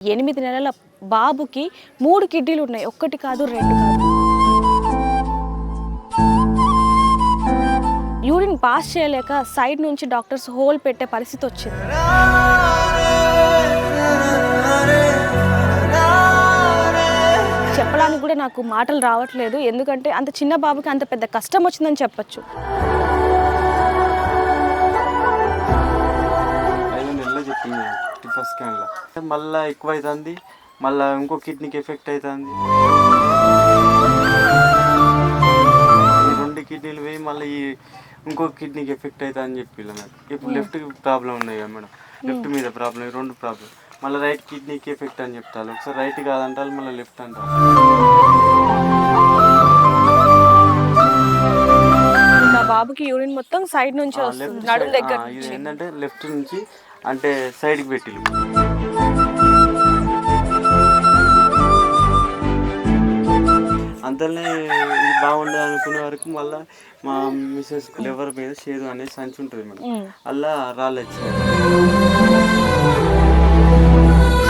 ఎనిమిది నెలల బాబుకి మూడు కిడ్నీలు ఉన్నాయి. ఒక్కటి కాదు రెండు కాదు. యూరిన్ పాస్ చేయలేక సైడ్ నుంచి డాక్టర్స్ హోల్ పెట్టే పరిస్థితి వచ్చింది. చెప్పడానికి కూడా నాకు మాటలు రావట్లేదు. ఎందుకంటే అంత చిన్న బాబుకి అంత పెద్ద కష్టం వచ్చిందని చెప్పొచ్చు. టిఫర్ స్కాన్లో. మళ్ళీ ఎక్కువ అవుతుంది మళ్ళీ ఇంకో కిడ్నీకి ఎఫెక్ట్ అవుతుంది రెండు కిడ్నీలు పోయి మళ్ళీ ఈ ఇంకో కిడ్నీకి ఎఫెక్ట్ అవుతుంది అని చెప్పి నాకు ఇప్పుడు లెఫ్ట్ ప్రాబ్లం ఉన్నాయి కదా మేడం. లెఫ్ట్ మీద ప్రాబ్లం రెండు ప్రాబ్లం. మళ్ళీ రైట్ కిడ్నీకి ఎఫెక్ట్ అని చెప్తారు. ఒకసారి రైట్ కాదంటారు మళ్ళీ లెఫ్ట్ అంటారు. నా బాబుకి యూరిన్ మొత్తం సైడ్ నుంచి వస్తుంది నడుము దగ్గర ఏంటంటే లెఫ్ట్ నుంచి అంటే సైడ్కి పెట్టి అంతలోనే ఇది బాగుండదు అనుకునే వరకు మళ్ళీ మా మిస్సెస్ లివర్ మీద షేదు అనేది సంచి ఉంటుంది మేడం. అలా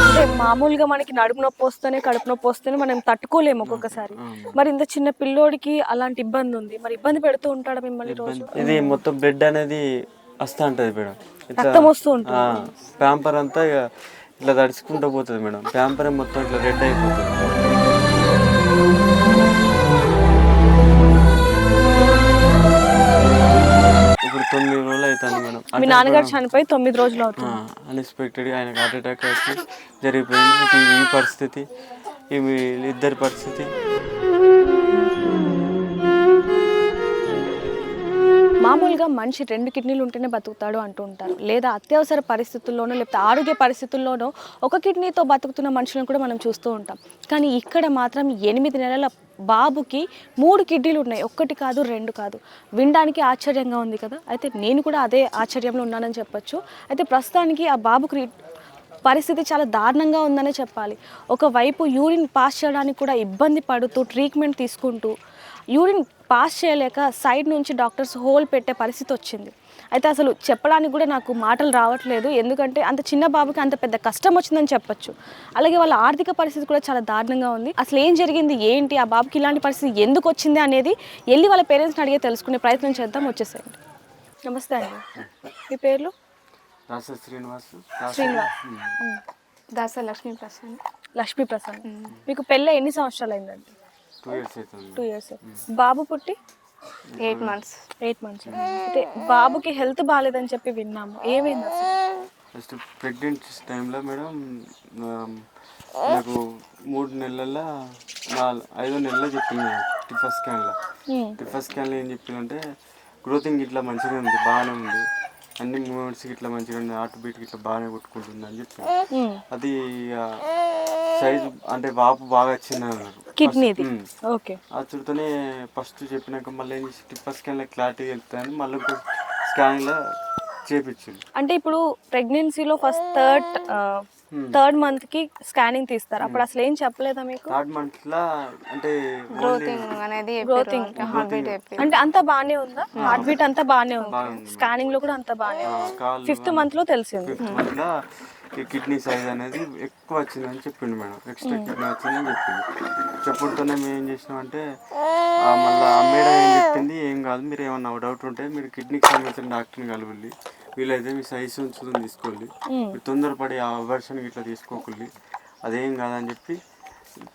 అంటే మామూలుగా మనకి నడుము నొప్పి వస్తేనే కడుపు నొప్పి వస్తేనే మనం తట్టుకోలేము ఒక్కొక్కసారి. మరి ఇంత చిన్న పిల్లోడికి అలాంటి ఇబ్బంది ఉంది? మరి ఇబ్బంది పెడుతూ ఉంటాడు మిమ్మల్ని రోజు? ఇది మొత్తం బ్లడ్ అనేది వస్తూ ఉంటుంది మేడం. రక్తం వస్తూ ఉంటుంది? ప్యాంపర్ అంతా ఇక ఇట్లా తడుచుకుంటూ పోతుంది మేడం. ప్యాంపర్ మొత్తం ఇట్లా రెడ్ అయిపోతుంది. ఇప్పుడు తొమ్మిది రోజులు అవుతుంది మేడం. మీ నాన్నగారు చనిపోయి తొమ్మిది రోజులు అవుతుంది. అన్ఎక్స్పెక్టెడ్గా ఆయనకు హార్ట్ అటాక్ వచ్చి జరిగిపోయింది. ఈ పరిస్థితి ఇద్దరి పరిస్థితి. మామూలుగా మనిషి రెండు కిడ్నీలు ఉంటేనే బతుకుతాడు అంటూ ఉంటారు. లేదా అత్యవసర పరిస్థితుల్లోనో లేకపోతే ఆరోగ్య పరిస్థితుల్లోనో ఒక కిడ్నీతో బతుకుతున్న మనుషులను కూడా మనం చూస్తూ ఉంటాం. కానీ ఇక్కడ మాత్రం ఎనిమిది నెలల బాబుకి మూడు కిడ్నీలు ఉన్నాయి. ఒక్కటి కాదు రెండు కాదు. వినడానికి ఆశ్చర్యంగా ఉంది కదా. అయితే నేను కూడా అదే ఆశ్చర్యంలో ఉన్నానని చెప్పొచ్చు. అయితే ప్రస్తుతానికి ఆ బాబుకి పరిస్థితి చాలా దారుణంగా ఉందనే చెప్పాలి. ఒకవైపు యూరిన్ పాస్ చేయడానికి కూడా ఇబ్బంది పడుతూ ట్రీట్మెంట్ తీసుకుంటూ యూరిన్ పాస్ చేయలేక సైడ్ నుంచి డాక్టర్స్ హోల్ పెట్టే పరిస్థితి వచ్చింది. అయితే అసలు చెప్పడానికి కూడా నాకు మాటలు రావట్లేదు. ఎందుకంటే అంత చిన్న బాబుకి అంత పెద్ద కష్టం వచ్చిందని చెప్పొచ్చు. అలాగే వాళ్ళ ఆర్థిక పరిస్థితి కూడా చాలా దారుణంగా ఉంది. అసలు ఏం జరిగింది? ఏంటి? ఆ బాబుకి ఇలాంటి పరిస్థితి ఎందుకు వచ్చింది అనేది వెళ్ళి వాళ్ళ పేరెంట్స్ని అడిగే తెలుసుకునే ప్రయత్నం చేద్దాం. వచ్చేసేయండి. నమస్తే అండి. మీ పేర్లు? శ్రీనివాస్. శ్రీనివాస్. దాస లక్ష్మీ ప్రసన్న లక్ష్మీ మీకు పెళ్ళి ఎన్ని సంవత్సరాలు అయిందండి టూ ఇయర్స్ ఇయర్స్ బాబు పుట్టి? ఎయిట్ మంత్స్ ఎయిట్ మంత్స్ అయితే బాబుకి హెల్త్ బాగాలేదని చెప్పి విన్నాము. ఏమైంది అసలు? ఫస్ట్ ప్రెగ్నెంట్ టైంలో మేడం నాకు మూడు నెలల నాలుగు ఐదో నెలలో చెప్పింది మేడం టిఫర్ స్కాన్లో. ఉమ్, టిఫర్ స్కాన్లో ఏం చెప్పిందంటే గ్రోతింగ్ ఇట్లా మంచిగా ఉంది బాగానే ఉంది. అన్ని మూమెంట్స్ ఇట్లా మంచిగా ఉంది హార్ట్ బీట్ ఇట్లా బాగానే కొట్టుకుంటుంది అని చెప్పి. ఉమ్. అది సైజ్ అంటే వాపు బాగా వచ్చింది అన్నారు కిడ్నీది. ఓకే. ఆ చుట్టూనే ఫస్ట్ చెప్పినాక మళ్ళీ ఏం చేసి టిప్పర్ స్కాన్లో క్లారిటీ వెళ్తాయని మళ్ళీ స్కానింగ్లో చేపించింది అంటే ఇప్పుడు ప్రెగ్నెన్సీలో ఫస్ట్ థర్డ్ థర్డ్ మంత్కి స్కానింగ్ తీస్తారు. అప్పుడు అసలు ఏం చెప్పలేదా మీకు? థర్డ్ మంత్లో అంటే గ్రోతింగ్ అనేది గ్రోతింగ్ హార్ట్ బీట్ అంటే అంతా బాగానే ఉందా? హార్ట్ బీట్ అంతా బాగానే ఉంది. స్కానింగ్లో కూడా అంతా బాగానే ఉంది. కాళ్ళు ఫిఫ్త్ మంత్లో తెలిసింది. కిడ్నీ సైజ్ అనేది ఎక్కువ వచ్చిందని చెప్పిండు మేడం. ఎక్స్ట్రా కిడ్నీ వచ్చిందని చెప్పింది చెప్పుడుతోనే మేము ఏం చేసినామంటే మళ్ళీ ఆ మేడం ఏం చెప్పింది ఏం కాదు మీరు ఏమన్నా డౌట్ ఉంటే మీరు కిడ్నీకి సంబంధించిన డాక్టర్ని కలవండి. వీలైతే మీ సైజ్ ఉంచుదని తీసుకోండి. మీరు తొందరపడి ఆ వర్షన్ ఇట్లా తీసుకోకండి. అదేం కాదని చెప్పి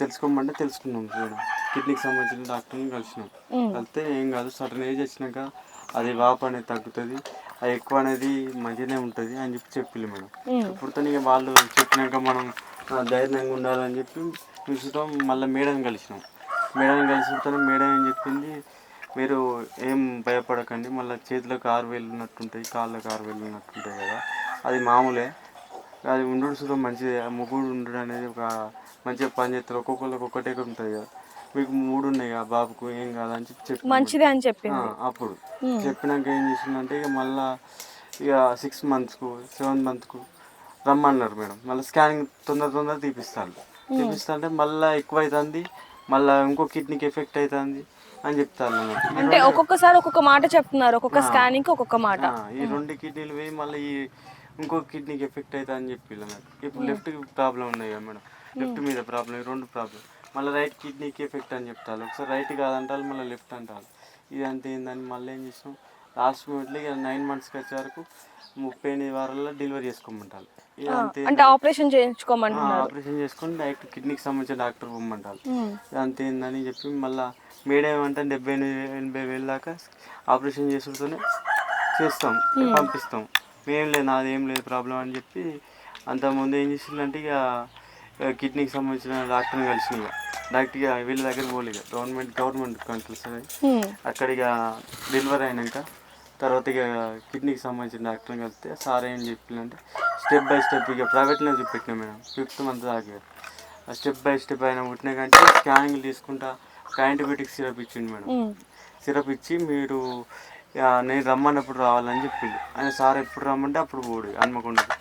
తెలుసుకోమంటే తెలుసుకున్నాం మేడం. కిడ్నీకి సంబంధించిన డాక్టర్ని కలిసినాం. కలిస్తే ఏం కాదు సడన్ ఏజ్ వచ్చినాక అది వాపు అనేది తగ్గుతుంది. అది ఎక్కువ అనేది మంచిగానే ఉంటుంది అని చెప్పి చెప్పింది మేడం. ఇప్పుడు ఇక వాళ్ళు చెప్పినాక మనం ధైర్యంగా ఉండాలని చెప్పి చూసుకుంటాం మళ్ళీ మేడం కలిసినాం. మేడం కలిసి మేడం ఏం చెప్పింది మీరు ఏం భయపడకండి మళ్ళీ చేతులకు ఆరు వేలు ఉన్నట్టుంటాయి కాళ్ళకు ఆరు వేలు ఉన్నట్టుంటాయి కదా. అది మామూలే. అది ఉండడు సుతం మంచిదే. ముగ్గురు ఉండడం అనేది ఒక మంచిగా పని చేస్తారు ఒక్కొక్కరికి ఒక్కటే ఉంటుంది కదా. మీకు మూడు ఉన్నాయి ఆ బాబుకు ఏం కాదని చెప్పి చెప్పి మంచిదే అని చెప్పింది. అప్పుడు. చెప్పినాక ఏం చేసిందంటే ఇక మళ్ళా ఇక సిక్స్ మంత్స్కు సెవెన్ మంత్కు రమ్మన్నారు మేడం. మళ్ళీ స్కానింగ్ తొందర తొందర తీపిస్తాను తీపిస్తా అంటే మళ్ళీ ఎక్కువ అవుతుంది మళ్ళీ ఇంకో కిడ్నీకి ఎఫెక్ట్ అవుతుంది అని చెప్తాను. అంటే ఒక్కొక్కసారి ఒక్కొక్క మాట చెప్తున్నారు. ఒక్కొక్క స్కానింగ్ ఒక్కొక్క మాట. ఈ రెండు కిడ్నీలు పోయి మళ్ళీ ఈ ఇంకో కిడ్నీకి ఎఫెక్ట్ అవుతుంది అని చెప్పి ఇప్పుడు లెఫ్ట్ ప్రాబ్లం ఉన్నాయి కదా మేడం. లెఫ్ట్ మీద ప్రాబ్లం రెండు ప్రాబ్లం మళ్ళీ రైట్ కిడ్నీకి ఎఫెక్ట్ అని చెప్తారు. ఒకసారి రైట్ కాదంటారు మళ్ళీ లెఫ్ట్ అంటారు. ఇదంతా ఏందని మళ్ళీ ఏం చేసినాం? లాస్ట్ మూమెంట్లో ఇక నైన్ మంత్స్కి వచ్చే వరకు ముప్పై ఎనిమిది వారాల్లో డెలివరీ చేసుకోమంటారు. అంటే ఆపరేషన్ చేయించుకోమంటున్నారు. ఆపరేషన్ చేసుకొని డైరెక్ట్ కిడ్నీకి సంబంధించిన డాక్టర్ పొమ్మంటారు. ఇదంతా ఏందని చెప్పి మళ్ళీ మీడియం ఏమంటే డెబ్బై ఎనిమిది ఎనభై వేలు దాకా ఆపరేషన్ చేసుకుంటూనే చేస్తాం పంపిస్తాం. మేం లేదు నాది ఏం లేదు ప్రాబ్లం అని చెప్పి అంతకుముందు ఏం చేసిందంటే ఇక కిడ్నీకి సంబంధించిన డాక్టర్ని కలిసిన ఇక. డైరెక్ట్ ఇక వీళ్ళ దగ్గర పోలే గవర్నమెంట్ గవర్నమెంట్ కంట్రోల్స్ ఉమ్. అక్కడ ఇక డెలివరీ అయినాక తర్వాత ఇక కిడ్నీకి సంబంధించిన డాక్టర్ని కలిస్తే సార్ ఏం చెప్పిందంటే స్టెప్ బై స్టెప్ ఇక ప్రైవేట్లో చూపెట్టినా మేడం. ఫిఫ్త్ మంత్ దాకా స్టెప్ బై స్టెప్ అయినా పుట్టినా కంటే స్కానింగ్ తీసుకుంటా యాంటీబయాటిక్ సిరప్ ఇచ్చింది మేడం. సిరప్ ఇచ్చి మీరు నేను రమ్మన్నప్పుడు రావాలని చెప్పింది ఆయన సార్ ఎప్పుడు రమ్మంటే అప్పుడు పోడు హన్మకొండకి.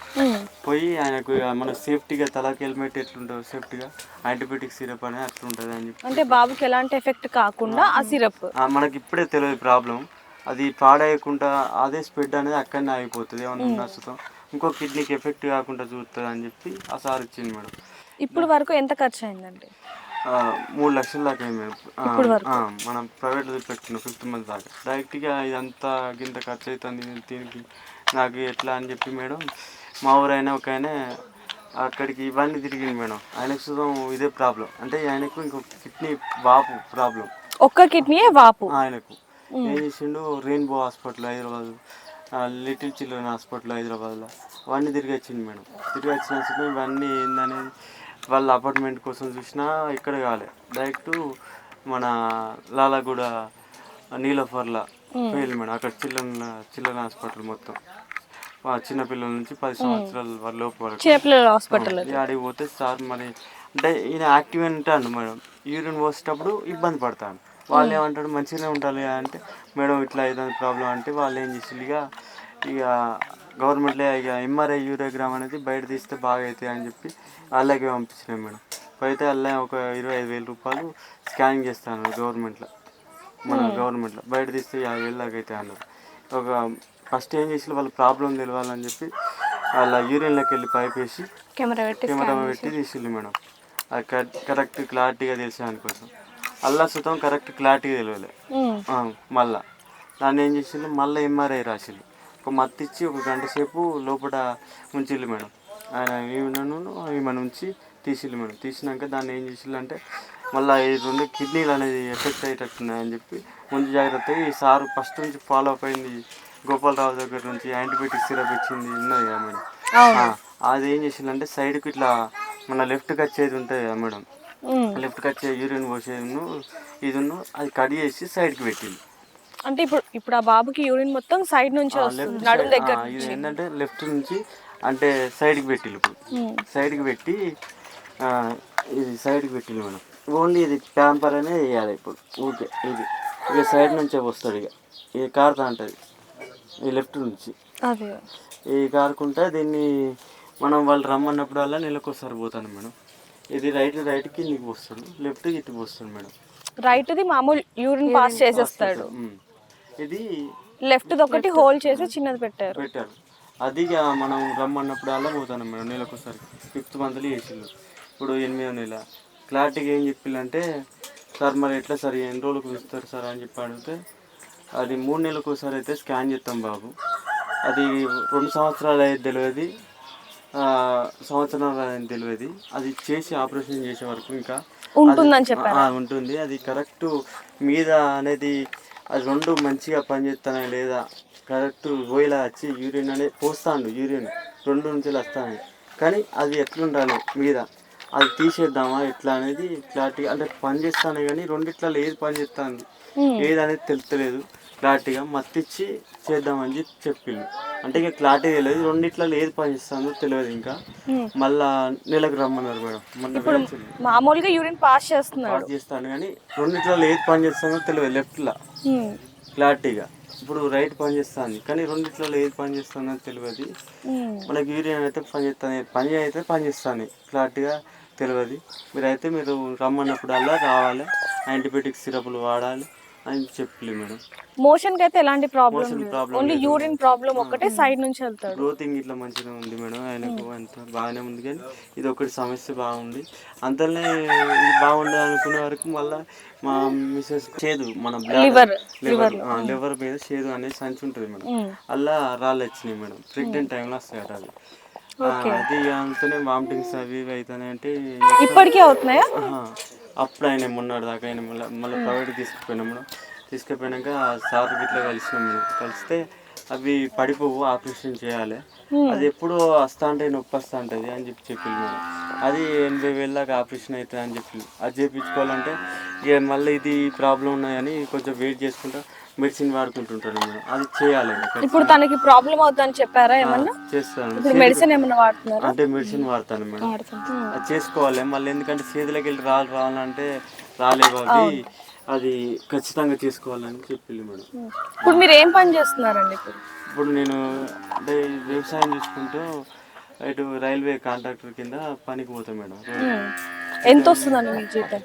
పోయి ఆయనకు మన సేఫ్టీగా తలకి హెల్మెట్ ఎట్లుంటుందో సేఫ్టీగా యాంటీబయాటిక్ సిరప్ అనేది అట్లుంటుంది అని చెప్పి. అంటే బాబుకి ఎలాంటి ఎఫెక్ట్ కాకుండా ఆ సిరప్. మనకి ఇప్పుడే తెలియదు ప్రాబ్లం. అది పాడేయకుండా అదే స్ప్రెడ్ అనేది అక్కడనే ఆగిపోతుంది ఏమన్నా సుతం ఇంకో కిడ్నీకి ఎఫెక్ట్ కాకుండా చూస్తుంది అని చెప్పి ఆ సార్ ఇచ్చింది మేడం. ఇప్పుడు వరకు ఎంత ఖర్చు అయిందండి మూడు లక్షల దాకా అయింది మేడం. మనం ప్రైవేట్లో పెట్టుకున్నాం ఫిఫ్త్ మంత్ దాకా. డైరెక్ట్గా ఇదంతా గింత ఖర్చు అవుతుంది దీనికి. నాకు ఎట్లా అని చెప్పి మేడం మా ఊరైనా ఒక ఆయన అక్కడికి ఇవన్నీ తిరిగింది మేడం. ఆయనకు సుతం ఇదే ప్రాబ్లం. అంటే ఆయనకు ఇంకో కిడ్నీ వాపు ప్రాబ్లం. ఒక్క కిడ్నీయే వాపు? ఆయనకు. ఏం చేసిండు? Rainbow hospital Hyderabad little children hospital హైదరాబాద్లో. అవన్నీ తిరిగి వచ్చింది మేడం. తిరిగి వచ్చిన ఇవన్నీ ఏందనేది వాళ్ళ అపార్ట్మెంట్ కోసం చూసినా ఇక్కడ కాలే. డైరెక్ట్ మన లాలాగూడ నీలఫర్ల పోయింది మేడం. అక్కడ చిల్డ్రన్ చిల్డ్రన్ హాస్పిటల్ మొత్తం. చిన్నపిల్లల నుంచి పది సంవత్సరాల వాళ్ళ లోపు వరకు. హాస్పిటల్ ఆడికి పోతే సార్ మరి అంటే ఈయన యాక్టివ్ ఉంటాడు మేడం. యూరిన్ పోసేటప్పుడు ఇబ్బంది పడతాను వాళ్ళు ఏమంటాడు మంచిగానే ఉండాలి అంటే మేడం ఇట్లా ఏదైనా ప్రాబ్లం అంటే వాళ్ళు ఏం చేసి ఇక గవర్నమెంట్లో ఇక ఎంఆర్ఐ యూరియోగ్రామ్ అనేది బయట తీస్తే బాగా అవుతాయి అని చెప్పి వాళ్ళకి పంపించినాం మేడం. అయితే అలా ఒక ఇరవై ఐదు వేల రూపాయలు స్కానింగ్ చేస్తాను గవర్నమెంట్లో మన గవర్నమెంట్లో బయట తీస్తే యాభై వేలు దాకా అవుతాయి అన్నారు. ఒక ఫస్ట్ ఏం చేసి వాళ్ళ ప్రాబ్లం తెలియాలని చెప్పి వాళ్ళ యూరిన్లోకి వెళ్ళి పైప్ వేసి కెమెరా పెట్టి కెమెరా పెట్టి తీసిల్లు మేడం. అది కరెక్ట్ క్లారిటీగా తెలిసే దానికోసం అల్లా సుతం కరెక్ట్ క్లారిటీగా తెలియలే మళ్ళా. దాన్ని ఏం చేసిండు మళ్ళీ ఎంఆర్ఐ రాసిల్లు ఒక మత్తు ఇచ్చి ఒక గంట సేపు లోపల ఉంచిల్లు మేడం. ఆయన ఈమెను ఈమె నుంచి తీసిల్లు మేడం. తీసినాక దాన్ని ఏం చేసిల్లు అంటే మళ్ళీ ఈ రెండు కిడ్నీలు అనేది ఎఫెక్ట్ అయ్యేటట్టున్నాయని చెప్పి ముందు జాగ్రత్తగా ఈ సారు ఫస్ట్ నుంచి ఫాలో అప్ అయింది. గోపాలరావు దగ్గర నుంచి యాంటీబయాటిక్ సిరప్ ఇచ్చింది ఉన్నది కదా మేడం. అది ఏం చేసిందంటే సైడ్కి ఇట్లా మన లెఫ్ట్కి వచ్చేది ఉంటుంది కదా మేడం. లెఫ్ట్కి వచ్చే యూరిన్ పోసేది ఇది అది కట్ చేసి సైడ్కి పెట్టింది. అంటే ఇప్పుడు ఇప్పుడు ఆ బాబుకి యూరిన్ మొత్తం సైడ్ నుంచి వస్తుంది నడుము దగ్గర ఇది ఏంటంటే లెఫ్ట్ నుంచి అంటే సైడ్కి పెట్టిల్లు ఇప్పుడు. సైడ్కి పెట్టి ఆ, ఇది సైడ్కి పెట్టిల్లు మనం. ఓన్లీ ఇది ప్యాంపర్ అనే వేయాలి ఇప్పుడు. ఓకే ఇది. ఇక సైడ్ నుంచే వస్తాడు ఇక. ఇది కారుతా ఉంటుంది ఈ లెఫ్ట్ నుంచి. అదే. ఈ కారుకుంటే దీన్ని మనం వాళ్ళు రమ్మన్నప్పుడల్లా నెలకోసారి పోతాను మేడం. ఇది రైట్ రైట్కి నీకు పోస్తాడు. లెఫ్ట్ ఇటు పోస్తాడు మేడం. రైట్ ది మామూలు యూరిన్ పాస్ చేసేస్తాడు. ఇది లెఫ్ట్ ఒకటి హోల్ చేసి చిన్నది పెట్టారు. పెట్టారు. అది మనం రమ్మన్నప్పుడు అలా పోతాను మేడం నెలకోసారి ఫిఫ్త్ మంత్లీ వేసిళ్ళు ఇప్పుడు ఎనిమిదో నెల. క్లారిటీగా ఏం చెప్పిల్లంటే సార్ మరి ఎట్లా సార్? ఎన్ని రోజులకు ఇస్తారు సార్? అని చెప్పి అడిగితే అది మూడు నెలలకు ఒకసారి అయితే స్కాన్ చేస్తాం బాబు. అది రెండు సంవత్సరాలు అయ్యేది తెలియదు. సంవత్సరాలు అయ్యేది తెలియదు. అది చేసి ఆపరేషన్ చేసే వరకు ఇంకా ఉంటుందని చెప్పారు? ఉంటుంది. అది కరెక్ట్ మీద అనేది అది రెండు మంచిగా పనిచేస్తానా లేదా? కరెక్ట్ పోయిలా వచ్చి యూరిన్ అనేది పోస్తాను యూరిన్ రెండు నుంచి వస్తాను కానీ అది ఎట్లుండాలి మీద. అది తీసేద్దామా ఎట్లా అనేది క్లారిటీగా అంటే పని చేస్తాను కానీ రెండిట్లలో ఏది పని చేస్తాను ఏది అనేది తెలుస్తలేదు. క్లారిటీగా మత్తిచ్చి చేద్దామని చెప్పి చెప్పిండు. అంటే ఇక క్లారిటీ తెలియదు. రెండిట్లలో ఏది పని చేస్తుందో తెలియదు ఇంకా. మళ్ళా నెలకు రమ్మన్నారు మేడం. మామూలుగా యూరిన్ పాస్ చేస్తున్నాడు పాస్ చేస్తాను కానీ రెండిట్లలో ఏది పని చేస్తానో తెలియదు. లెఫ్ట్లో. క్లారిటీగా. ఇప్పుడు రైట్ పని చేస్తాను కానీ రెండిట్లలో ఏది పని చేస్తానో తెలియదు. మనకి యూరియన్ అయితే పని చేస్తాను పని అయితే పని చేస్తాను క్లారిటీగా తెలియదు. మీరైతే మీరు రమ్మన్నప్పుడల్లా రావాలి. యాంటీబయాటిక్ సిరప్లు వాడాలి. అని చెప్పలేదు మేడం. మోషన్కి అయితే ఎలాంటి ప్రాబ్లం ఓన్లీ లేదు. యూరిన్ ప్రాబ్లం ఒకటే సైడ్ నుంచి వెళ్తాడు. గ్రోతింగ్ ఇట్లా మంచిగా ఉంది మేడం. ఆయనకు అంత బాగానే ఉంది కానీ ఇది ఒకటి సమస్య బాగుంది. అంతలోనే ఇది బాగుండదు అనుకునే వరకు మళ్ళీ మా మిసెస్ చేదు మన Liver, లివర్ లివర్ మీద చేదు అనేది సంచి ఉంటుంది మేడం. అలా రాళ్ళు వచ్చినాయి మేడం ప్రెగ్నెంట్ టైంలో వస్తాయట అది ఆ, అది అంతనే వామిటింగ్స్ అవి ఇవి అంటే ఇప్పటికీ అవుతున్నాయా? ఆహా. అప్పుడు ఆయన మొన్నటి దాకా ఆయన మళ్ళీ మళ్ళీ ప్రైవేట్ తీసుకుపోయినాం మేడం తీసుకుపోయినాక సార్ ఇట్లా కలిసినాం మేడం కలిస్తే అవి పడిపోవు ఆపరేషన్ చేయాలి. అది ఎప్పుడు వస్తా అంటే నొప్పి వస్తా ఉంటుంది అని చెప్పి చెప్పింది మేడం. అది ఎనభై వేల దాకా ఆపరేషన్ అవుతుంది అని చెప్పి అది చేయించుకోవాలంటే ఇక మళ్ళీ ఇది ప్రాబ్లం ఉన్నాయని కొంచెం వెయిట్ చేసుకుంటా మెడిసిన్ వాడుకుంటుంటాను అది చేయాలి. ఇప్పుడు తనకి ప్రాబ్లం అవుతుందని చెప్పారా ఏమన్నా? చేస్తాను. ఇప్పుడు మెడిసిన్ ఏమన్నా వాడుతున్నారా? అంటే మెడిసిన్ వాడతాను మేడం. అది చేసుకోవాలి. మళ్ళీ ఎందుకంటే చేతులకి వెళ్ళి రాళ్ళు రావాలంటే రాలేవు అవి అది ఖచ్చితంగా చేసుకోవాలని చెప్పింది మేడం. ఇప్పుడు మీరు ఏం పని చేస్తున్నారండి ఇప్పుడు? ఇప్పుడు నేను అంటే వ్యవసాయం చేసుకుంటూ ఇటు రైల్వే కాంట్రాక్టర్ కింద పనికి పోతాను మేడం. ఎంత వస్తుందండి మీ జీతం?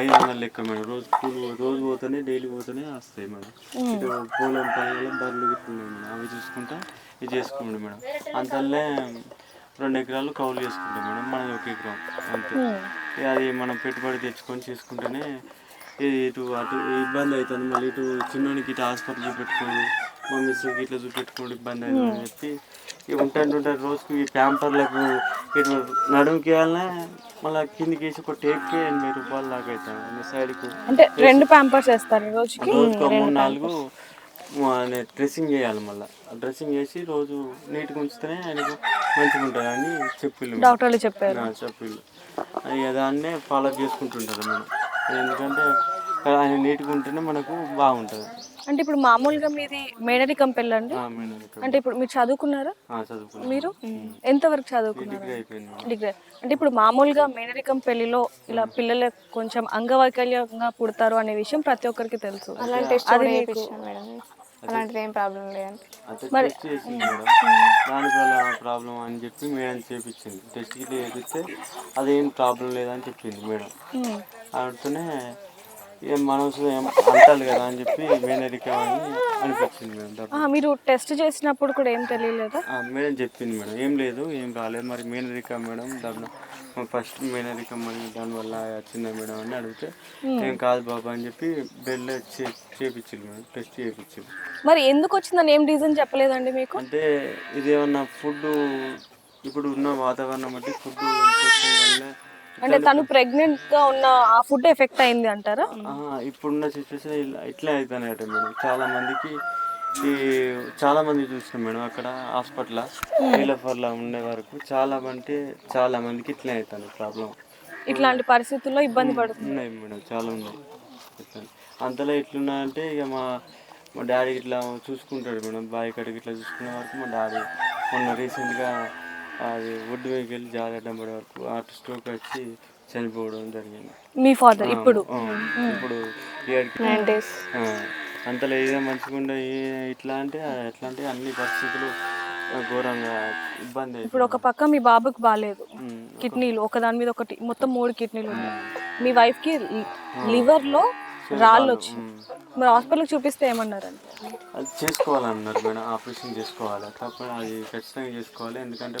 ఐదు వందల లెక్క మేడం. రోజు కూలి రోజు పోతేనే డైలీ పోతేనే వస్తాయి మేడం. ఇటు పొలం పనులు బర్రెలు గిట్ల అవి చూసుకుంటా ఇది చేసుకుంటాం మేడం. అంతల్లే రెండు ఎకరాలు కౌలు చేసుకుంటాం మేడం మనది ఒక ఎకరం అంతే. అది మనం పెట్టుబడి తెచ్చుకొని చేసుకుంటేనే ఇది ఇటు అటు ఇబ్బంది అవుతుంది. మళ్ళీ ఇటు చిన్నోనికి ఇటు హాస్పిటల్ చూపెట్టుకోండి మా మిస్కి ఇట్లా చూపెట్టుకోండి ఇబ్బంది అవుతుంది అని చెప్పి ఇక ఉంటాంటే ఉంటారు రోజుకి ఈ ప్యాంపర్లకు ఇటు నడుముకి వెళ్ళినా మళ్ళీ కిందికి వేసి ఒక టేప్కి ఎనభై రూపాయలు దాకా అవుతాయి సైడ్కు. అంటే రెండు ప్యాంపర్స్ వేస్తారు రోజుకి? రోజుకు మూడు నాలుగు డ్రెస్సింగ్ చేయాలి మళ్ళీ. డ్రెస్సింగ్ చేసి రోజు నీట్గా ఉంచితేనే ఆయనకు మంచిగా ఉంటుంది అని చెప్పిళ్ళు. డాక్టర్లు చెప్పారు చెప్పిళ్ళు దాన్నే ఫాలో చేసుకుంటుంటారు మేడం ఎందుకంటే ఆయన నీట్గా ఉంటేనే మనకు బాగుంటుంది. అంటే ఇప్పుడు మామూలుగా మీది మేడరికం పెళ్ళండి ఆ, మేడం ఇక్కడ. అంటే ఇప్పుడు మీరు చదువుకున్నారా? మీరు? ఎంతవరకు చదువుకున్నారు? డిగ్రీ అయిపోయింది మేడం. డిగ్రీ. అంటే ఇప్పుడు మామూలుగా మేనరికం పెళ్ళిలో ఇలా పిల్లలు కొంచెం అంగవైకల్యంగా పుడతారు అనే విషయం ప్రతి ఒక్కరికి తెలుసు. మేడం. అలాంటిది ఏం ప్రాబ్లం లేదండి ప్రాబ్లం అని చెప్పి మేడం చేపించింది. టెస్ట్ గిట్ల చేపిస్తే అదేం ప్రాబ్లం లేదని చెప్పింది మేడం. ఉమ్. ఏం మనసు ఏం అంటారు కదా అని చెప్పి మేనరిక అని అనిపించింది మేడం. ఆ, మీరు టెస్ట్ చేసినప్పుడు కూడా ఏం తెలియలేదా? ఆ, మేడం చెప్పింది మేడం. ఏం లేదు ఏం రాలేదు. మరి మేనరిక మేడం దాని ఫస్ట్ మేనరిక మరి దానివల్ల వచ్చిందా మేడం అని అడిగితే ఏం కాదు బాబా అని చెప్పి బెల్ చేపించింది మేడం. టెస్ట్ చేయించింది మరి ఎందుకు వచ్చిందని ఏం రీజన్ చెప్పలేదండి మీకు? అంటే ఇది ఏమన్నా ఫుడ్ ఇప్పుడు ఉన్న వాతావరణం బట్టి ఫుడ్ ఇన్ఫెక్షన్ వల్ల అంటే తను ప్రెగ్నెంట్గా ఉన్న ఆ ఫుడ్ ఎఫెక్ట్ అయింది అంటారా? ఇప్పుడున్న సిచ్యువేషన్ ఇట్లే అవుతున్నాయట మేడం. చాలా మందికి ఈ చాలా మంది చూసినాం మేడం అక్కడ హాస్పిటల్. నీలఫర్లో ఉండే వరకు చాలా అంటే చాలా మందికి ఇట్లే అవుతుంది ప్రాబ్లం ఇట్లాంటి పరిస్థితుల్లో ఇబ్బంది పడుతుంది. ఉన్నాయి మేడం చాలా ఉన్నాయి. అంతలో ఎట్లున్నాయంటే ఇక మా మా డాడీ ఇట్లా చూసుకుంటాడు మేడం. బాయ్ కడికి ఇట్లా చూసుకునే వరకు మా డాడీ మొన్న రీసెంట్గా అది వెళ్ళి జాగ్రత్త పడే వరకు హార్ట్ స్ట్రోక్ వచ్చి చనిపోవడం జరిగింది. మీ ఫాదర్ ఇప్పుడు? ఆ, ఇప్పుడు ఆ, అంతలో ఏదో మంచిగా ఇట్లా అంటే ఎట్లా అంటే అన్ని పరిస్థితులు ఘోరంగా ఇబ్బంది. ఇప్పుడు ఒక పక్క మీ బాబుకి బాగాలేదు కిడ్నీలు ఒక దాని మీద ఒకటి మొత్తం మూడు కిడ్నీలు ఉన్నాయి. మీ వైఫ్కి లివర్లో రాళ్ళు వచ్చి మరి హాస్పిటల్కి చూపిస్తే ఏమన్నారండి? అది చేసుకోవాలన్నారు మేడం ఆపరేషన్ చేసుకోవాలి? కాకపోతే అది ఖచ్చితంగా చేసుకోవాలి ఎందుకంటే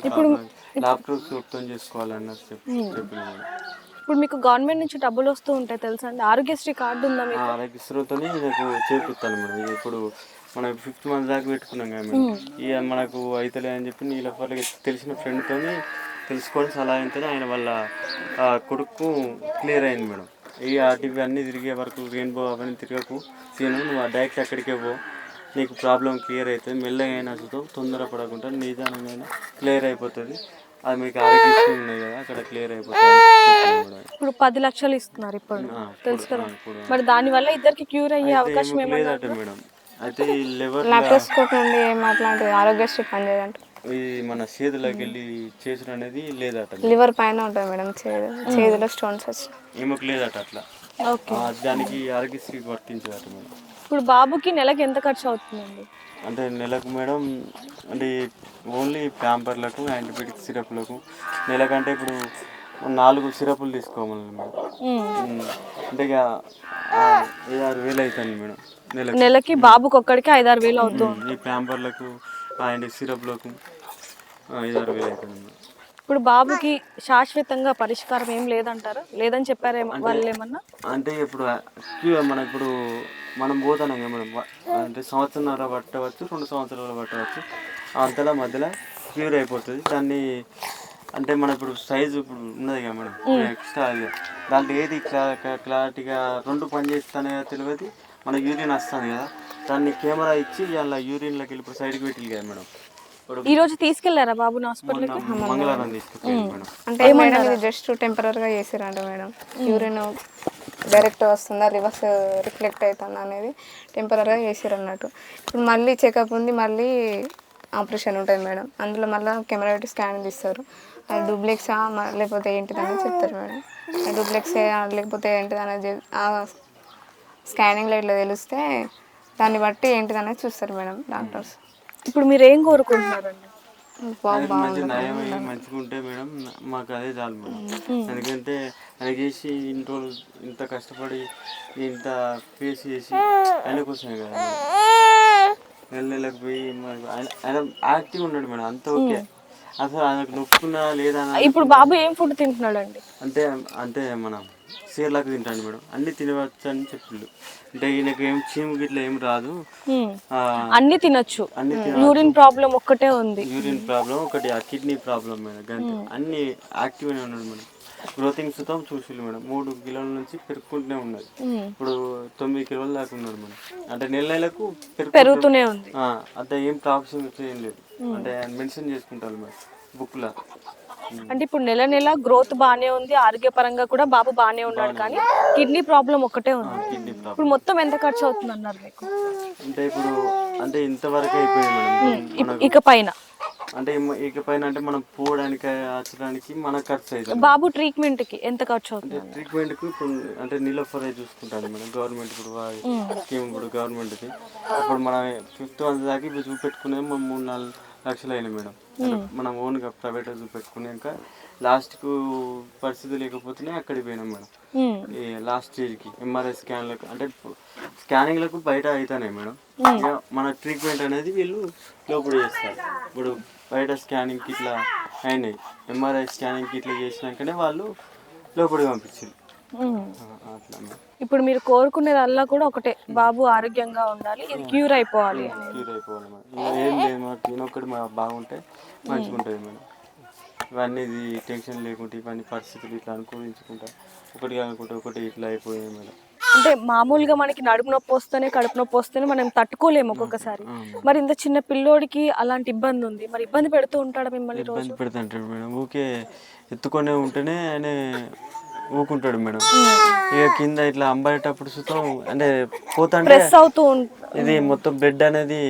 ల్యాప్టాప్ మొత్తం చేసుకోవాలన్నారు చెప్పి ఇప్పుడు మీకు గవర్నమెంట్ నుంచి డబ్బులు వస్తూ ఉంటాయి తెలుసా అండి? ఆరోగ్యశ్రీ కార్డు ఉందా మీకు? ఆరోగ్యశ్రీతోనే నాకు చేపిస్తాను మేడం. ఇప్పుడు మనం ఫిఫ్త్ మంత్ దాకా పెట్టుకున్నాం కదా మేడం. ఇక మనకు అయితలే అని చెప్పి నీళ్ళ వాళ్ళకి తెలిసిన ఫ్రెండ్తోని తెలుసుకొని సలహా అయితేనే ఆయన వల్ల ఆ కొడుకు క్లియర్ అయింది మేడం. ఈ అటువి అన్నీ తిరిగే వరకు రెయిన్బో అవన్నీ తిరగకు. సీను నువ్వు ఆ డైరెక్ట్ అక్కడికే పో. నీకు ప్రాబ్లం క్లియర్ అవుతుంది మెల్లగా అయినా అసలు తొందర పడకుండా నిదానంగా క్లియర్ అయిపోతుంది. అది మీకు ఆరోగ్యశ్రీ ఉన్నాయి కదా అక్కడ క్లియర్ అయిపోతుంది. ఇప్పుడు పది లక్షలు ఇస్తున్నారు ఇప్పుడు. తెలుసు కదా. మరి దాని వల్ల ఇద్దరికి క్యూర్ అయ్యే అవకాశం ఏమీ ఏమన్నా లేదట మేడం. అయితే ఈ లెవర్ లాప్రోస్కోప్ నుండి ఏం ఆరోగ్యశ్రీ పనిచేయదంట. ఈ మన చేతులకు వెళ్ళి చేసుడు అనేది లేదట లివర్ పైన ఉంటుంది మేడం చేదు. చేతిలో స్టోన్స్ వచ్చి. ఏమకు లేదట అట్లా. ఓకే. ఆ, దానికి ఆరోగ్యశ్రీ వర్తించదట మేడం. ఇప్పుడు బాబుకి నెలకి ఎంత ఖర్చు అవుతుందండి? అంటే నెలకు మేడం అంటే ఓన్లీ ప్యాంపర్లకు యాంటీబయాటిక్ సిరప్లకు నెలకంటే ఇప్పుడు నాలుగు సిరపులు తీసుకోమని మేడం. ఉమ్, అంటే ఇక ఆ, ఐదు ఆరు వేలు అవుతుంది మేడం నెలకు. నెలకి బాబుకి ఒక్కడికి ఐదారు వేలు అవుతుంది. ఉమ్, ఈ ప్యాంపర్లకు అండ్ సిరప్లకు ఐదు ఆరు వేలు అవుతుంది ఇప్పుడు బాబుకి శాశ్వతంగా పరిష్కారం ఏం లేదంటారా? లేదని చెప్పారేమో వాళ్ళు ఏమన్నా అంటే ఇప్పుడు మనం ఇప్పుడు మనం పోతున్నాం మనం వ- అంటే సంవత్సరంన్నర పట్టవచ్చు రెండు సంవత్సరాలు పట్టవచ్చు. అంతలా మధ్యలో క్యూర్ అయిపోతుంది. దాన్ని అంటే మన ఇప్పుడు సైజు ఇప్పుడు ఉన్నది కదా మేడం ఎక్స్ట్రా దాంట్లో ఏది క్లా- క్లా- క్లారిటీగా రెండు పని చేస్తానే తెలియదు. మన యూరిన్ వస్తుంది కదా. దాన్ని కెమెరా ఇచ్చి అలా యూరిన్లోకి వెళ్ళి ఇప్పుడు సైడ్కి పెట్టి కదా మేడం. ఈ రోజు తీసుకెళ్ళారా బాబుని హాస్పిటల్కి మొన్న మంగళవారం మేడం. అంటే మేడం ఇది జస్ట్ టెంపరీగా చేసిరంట మేడం. యూరిన్ డైరెక్ట్ వస్తుందా రివర్స్ రిఫ్లెక్ట్ అవుతుందా అనేది టెంపరీగా చేసిరు అన్నట్టు ఇప్పుడు మళ్ళీ చెకప్ ఉంది మళ్ళీ ఆపరేషన్ ఉంటుంది మేడం. అందులో మళ్ళీ కెమెరా పెట్టి స్కాన్ తీస్తారు. అది డూప్లెక్సా లేకపోతే ఏంటిది అనేది చెప్తారు మేడం. డూప్లెక్స్ లేకపోతే ఏంటిది అనేది స్కానింగ్లో ఇట్లా తెలిస్తే దాన్ని బట్టి ఏంటిది అనేది చూస్తారు మేడం డాక్టర్స్. ఇప్పుడు మీరు ఏం కోరుకుంటున్నారండి? బాబు మంచి నయం అయ్యి మంచిగా ఉంటే మేడం మాకు అదే చాలు మేడం. ఎందుకంటే ఇన్ని రోజులు ఇంత కష్టపడి ఇంత ఫేస్ చేసి ఆయన కోసమే కదా. నెల నెలకు పోయి ఆయన- యాక్టివ్ ఉన్నాడు మేడం అంత ఓకే. అసలు ఆయనకు నొప్పుకున్నా లేదా ఇప్పుడు బాబు ఏం ఫుడ్ తింటున్నాడండి? అంటే అంటే మనం సీర్లాగా తింటాను మేడం. అన్ని తినవచ్చు అని చెప్పిండు. అంటే ఈయనకు ఏం చీము గిట్ల ఏం రాదు. అన్ని తినొచ్చు. అన్ని యూరిన్ ప్రాబ్లం ఒక్కటే ఉంది. యూరిన్ ప్రాబ్లం ఒకటి ఆ కిడ్నీ ప్రాబ్లం మేడం అన్ని యాక్టివ్గానే ఉన్నాడు మేడం. గ్రోతింగ్ సుతం చూసిల్లు మేడం. మూడు కిలోల నుంచి పెరుగుకుంటూనే ఉన్నది ఉమ్. ఇప్పుడు తొమ్మిది కిలోల దాకా ఉన్నాడు మేడం. అంటే నెల నెలకు పెరుగు పెరుగుతూనే ఉంది. అంటే ఏం ప్రాబ్లమ్స్ ఏం లేదు. అంటే మెన్షన్ చేసుకుంటారు మేడం బుక్లో. అంటే ఇప్పుడు నెల నెల గ్రోత్ బాగానే ఉంది ఆరోగ్యపరంగా కూడా బాబు బాగానే ఉన్నాడు కానీ కిడ్నీ ప్రాబ్లం ఒక్కటే ఉంది. ఇప్పుడు మొత్తం ఎంత ఖర్చు అవుతుంది అన్నారు మీకు? అంటే ఇప్పుడు అంటే ఇంతవరకు అయిపోయింది ఇప్- ఇక పైన. అంటే ఇమ- ఇకపైన అంటే మనం పోవడానికి వచ్చడానికి మన ఖర్చు అవుతుంది బాబు ట్రీట్మెంట్కి ఎంత ఖర్చు అవుతుంది ట్రీట్మెంట్కు ఇప్పుడు అంటే నీలోఫర్ చూసుకుంటాను మేడం. గవర్నమెంట్ ఇప్పుడు వా- స్కీమ్ ఇప్పుడు గవర్నమెంట్ది. ఇప్పుడు మనం ఫిఫ్త్ మంత్ దాకా ఇప్పుడు మనం మూడు నాలుగు లక్షలు అయినాయి మేడం మనం ఓన్గా ప్రైవేట్ చూపెట్టుకున్నాక లాస్ట్కు పరిస్థితి లేకపోతేనే అక్కడికి పోయినాం మేడం. ఈ లాస్ట్ స్టేజ్కి ఎంఆర్ఐ స్కాన్లకు అంటే స్కానింగ్లకు బయట అవుతున్నాయి మేడం. మన ట్రీట్మెంట్ అనేది వీళ్ళు లోపల చేస్తారు. ఇప్పుడు బయట స్కానింగ్కి ఇట్లా అయినాయి. ఎంఆర్ఐ స్కానింగ్కి ఇట్లా చేసినాకనే వాళ్ళు లోపలికి పంపించారు. ఇప్పుడు మీరు కోరుకునేదల్లా కూడా ఒకటే. బాబు ఆరోగ్యంగా ఉండాలి ఇది క్యూర్ అయిపోవాలి. క్యూర్ అయిపోవాలి మేడం. ఇక ఏం లేదు మాకు ఈయనొక్కటి మా బాగుంటే మంచిగా ఉంటుంది మేడం. ఇవన్నీ ఇది టెన్షన్ లేకుండా ఇవన్నీ పరిస్థితులు ఇట్లా అనుకూలించుకుంటా ఒకటి కాకుండా ఒకటి ఇట్లా అయిపోయాయి మేడం. అంటే మామూలుగా మనకి నడుము నొప్పి వస్తేనే కడుపు నొప్పి వస్తేనే మనం తట్టుకోలేము ఒక్కొక్కసారి. మరి ఇంత చిన్న పిల్లోడికి అలాంటి ఇబ్బంది ఉంది. మరి ఇబ్బంది పెడుతూ ఉంటాడా మిమ్మల్ని ఇబ్బంది పెడుతుంటాడు మేడం. ఊకే ఎత్తుకొనే ఉంటేనే ఆయన ఊకుంటాడు మేడం. ఇక కింద ఇట్లా అంబడేటప్పుడు సుతం అంటే పోతాంటే ప్రెస్ అవుతూ ఉం- ఇది మొత్తం బ్లడ్ అనేది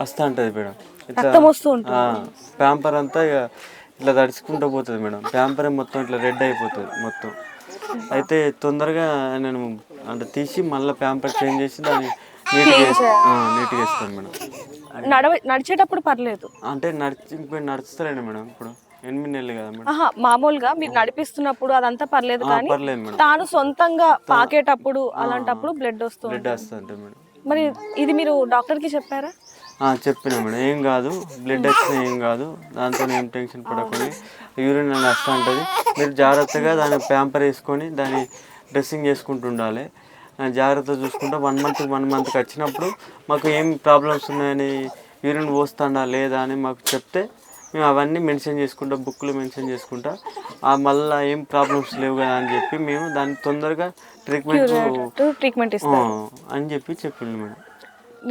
వస్తూ ఉంటుంది మేడం. ఇట్లా రక్తం వస్తూ ఉంటుంది. ప్యాంపర్ అంతా ఇక ఇట్లా తడుచుకుంటూ పోతుంది మేడం. ప్యాంపర్ మొత్తం ఇట్లా రెడ్ అయిపోతుంది మొత్తం. అయితే తొందరగా నేను అంటే తీసి మళ్ళీ ప్యాంపర్ చేంజ్ చేసి దాన్ని నీట్గా వేసి- ఆ, నీట్గా వేస్తాను మేడం. నడవ నడిచేటప్పుడు పర్లేదు. అంటే నడిచి నడుస్తలేను మేడం ఇప్పుడు? ఎనిమిది నెలలు కదా మేడం. ఆహా మామూలుగా మీరు నడిపిస్తున్నప్పుడు అదంతా పర్లేదు కానీ పర్లేదు మేడం. తాను సొంతంగా పాకేటప్పుడు అలాంటప్పుడు బ్లడ్ వస్తుంది బ్లడ్ వస్తుంది మేడం. మరి ఇది మీరు డాక్టర్కి చెప్పారా? ఆ, చెప్పిన మేడం. ఏం కాదు. బ్లడ్ వచ్చినా ఏం కాదు. దాంతో ఏం టెన్షన్ పడకుండా. యూరిన్ అని వస్తూ ఉంటుంది. మీరు జాగ్రత్తగా దాన్ని ప్యాంపర్ వేసుకొని దాన్ని డ్రెస్సింగ్ చేసుకుంటూ ఉండాలి. జాగ్రత్త చూసుకుంటూ. వన్ మంత్ వన్ మంత్కి వచ్చినప్పుడు మాకు ఏం ప్రాబ్లమ్స్ ఉన్నాయని యూరిన్ పోస్తాడా లేదా అని మాకు చెప్తే మేము అవన్నీ మెన్షన్ చేసుకుంటా బుక్లో మెన్షన్ చేసుకుంటా. ఆ మళ్ళీ ఏం ప్రాబ్లమ్స్ లేవు కదా అని చెప్పి మేము దాన్ని తొందరగా ట్రీట్మెంట్ ట్రీట్మెంట్ అని చెప్పి చెప్పిండు మేడం.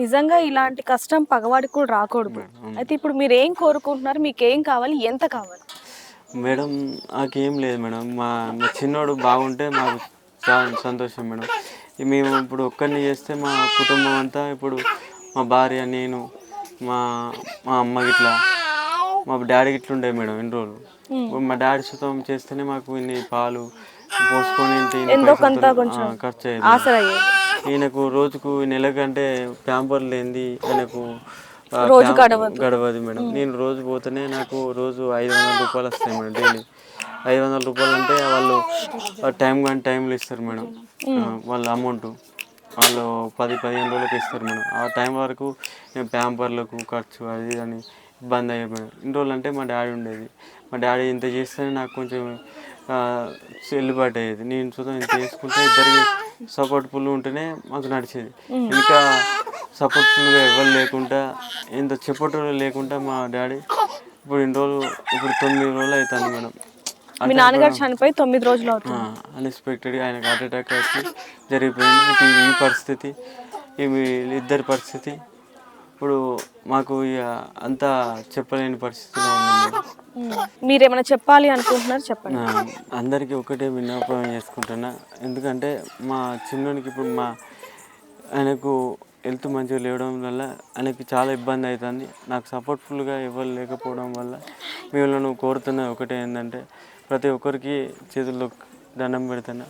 నిజంగా ఇలాంటి కష్టం పగవాడికి కూడా రాకూడదు. అయితే ఇప్పుడు మీరు ఏం కోరుకుంటున్నారు? మీకు ఏం కావాలి? ఎంత కావాలి? మేడం నాకేం లేదు మేడం. మా చిన్నోడు బాగుంటే మాకు చాలా సంతోషం మేడం. మేము ఇప్పుడు ఒక్కరిని చేస్తే మా కుటుంబం అంతా ఇప్పుడు మా భార్య నేను మా మా అమ్మ గిట్లా. మా డాడీ గిట్ల ఉండే మేడం ఎన్ని రోజులు. మా డాడీ సుతం చేస్తేనే మాకు ఇన్ని పాలు పోసుకొని ఇన్ని ఖర్చు అయ్యేది. ఈయనకు రోజుకు నెలకంటే ప్యాంపర్ లేనిది ఆయనకు. గడవదు మేడం. నేను రోజు పోతేనే నాకు రోజు ఐదు వందల రూపాయలు వస్తాయి మేడం డైలీ. ఐదు వందల రూపాయలు అంటే వాళ్ళు టైం కానీ టైంలో ఇస్తారు మేడం. వాళ్ళ అమౌంట్. వాళ్ళు పది పదిహేను రోజులకు ఇస్తారు మేడం. ఆ టైం వరకు నేను ప్యాంపర్లకు ఖర్చు అది అని ఇబ్బంది అయ్యే మేడం. ఇన్ని రోజులు అంటే మా డాడీ ఉండేది. మా డాడీ ఇంత చేస్తేనే నాకు కొంచెం చెల్లుబాటు అయ్యేది. నేను చూద్దాం ఇంత చేసుకుంటే ఇద్దరికి సపోర్ట్ ఫుల్ ఉంటేనే మాకు నడిచేది. ఇంకా సపోర్ట్ ఫుల్గా ఎవరు లేకుండా ఇంత చెప్పటోళ్ళు లేకుండా మా డాడీ ఇప్పుడు ఇన్ని రోజులు ఇప్పుడు తొమ్మిది రోజులు అవుతుంది మేడం. మీ నాన్నగారు చనిపోయి తొమ్మిది రోజులు అవుతుంది. అన్ఎక్స్పెక్టెడ్గా ఆయనకు హార్ట్ అటాక్ వచ్చి జరిగిపోయింది. ఈ పరిస్థితి ఈ ఇద్దరి పరిస్థితి. ఇప్పుడు మాకు ఇక అంతా చెప్పలేని పరిస్థితిలో. మీరేమైనా చెప్పాలి అనుకుంటున్నారు? చెప్పండి. అందరికీ ఒకటే విన్నపం చేసుకుంటున్నా. ఎందుకంటే మా చిన్నోనికి ఇప్పుడు మా ఆయనకు హెల్త్ మంచిగా లేవడం వల్ల ఆయనకి చాలా ఇబ్బంది అవుతుంది. నాకు సపోర్ట్ఫుల్గా ఎవరు లేకపోవడం వల్ల మిమ్మల్ని కోరుతున్న ఒకటే ఏంటంటే ప్రతి ఒక్కరికి చేతుల్లో దండం పెడుతున్నా.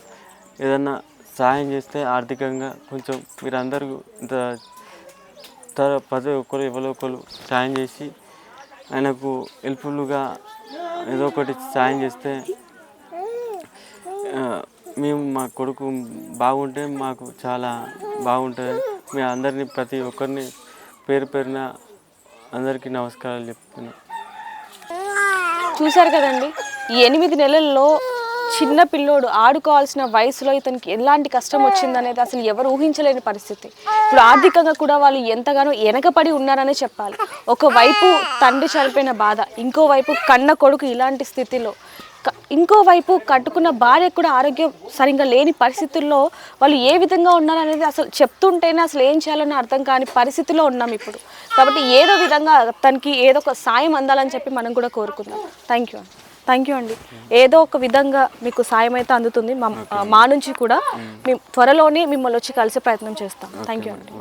ఏదన్నా సహాయం చేస్తే ఆర్థికంగా కొంచెం మీరందరూ ఇంత తర ప్రతి ఒక్కరు ఎవరో ఒకరు సాయం చేసి ఆయనకు హెల్ప్ఫుల్గా ఏదో ఒకటి సాయం చేస్తే మేము మా కొడుకు బాగుంటే మాకు చాలా బాగుంటుంది. మీ అందరినీ ప్రతి ఒక్కరిని పేరు పేరున అందరికీ నమస్కారాలు చెప్తున్నాను చూశారు కదండి? ఈ ఎనిమిది నెలల్లో చిన్న పిల్లోడు ఆడుకోవాల్సిన వయసులో ఇతనికి ఎలాంటి కష్టం వచ్చిందనేది అసలు ఎవరు ఊహించలేని పరిస్థితి. ఇప్పుడు ఆర్థికంగా కూడా వాళ్ళు ఎంతగానో వెనకపడి ఉన్నారనే చెప్పాలి. ఒకవైపు తండ్రి చనిపోయిన బాధ ఇంకోవైపు కన్న కొడుకు ఇలాంటి స్థితిలో. ఇంకోవైపు కట్టుకున్న భార్య కూడా ఆరోగ్యం సరిగ్గా లేని పరిస్థితుల్లో వాళ్ళు ఏ విధంగా ఉన్నారనేది అసలు చెప్తుంటేనే అసలు ఏం చేయాలని అర్థం కాని పరిస్థితిలో ఉన్నాం ఇప్పుడు. కాబట్టి ఏదో విధంగా తనకి ఏదో ఒక సాయం అందాలని చెప్పి మనం కూడా కోరుకుందాం. థ్యాంక్ యూ థ్యాంక్ యూ అండి. ఏదో ఒక విధంగా మీకు సాయం అయితే అందుతుంది. మా మా నుంచి కూడా మేము త్వరలోనే మిమ్మల్ని వచ్చి కలిసే ప్రయత్నం చేస్తాం. థ్యాంక్ యూ అండి.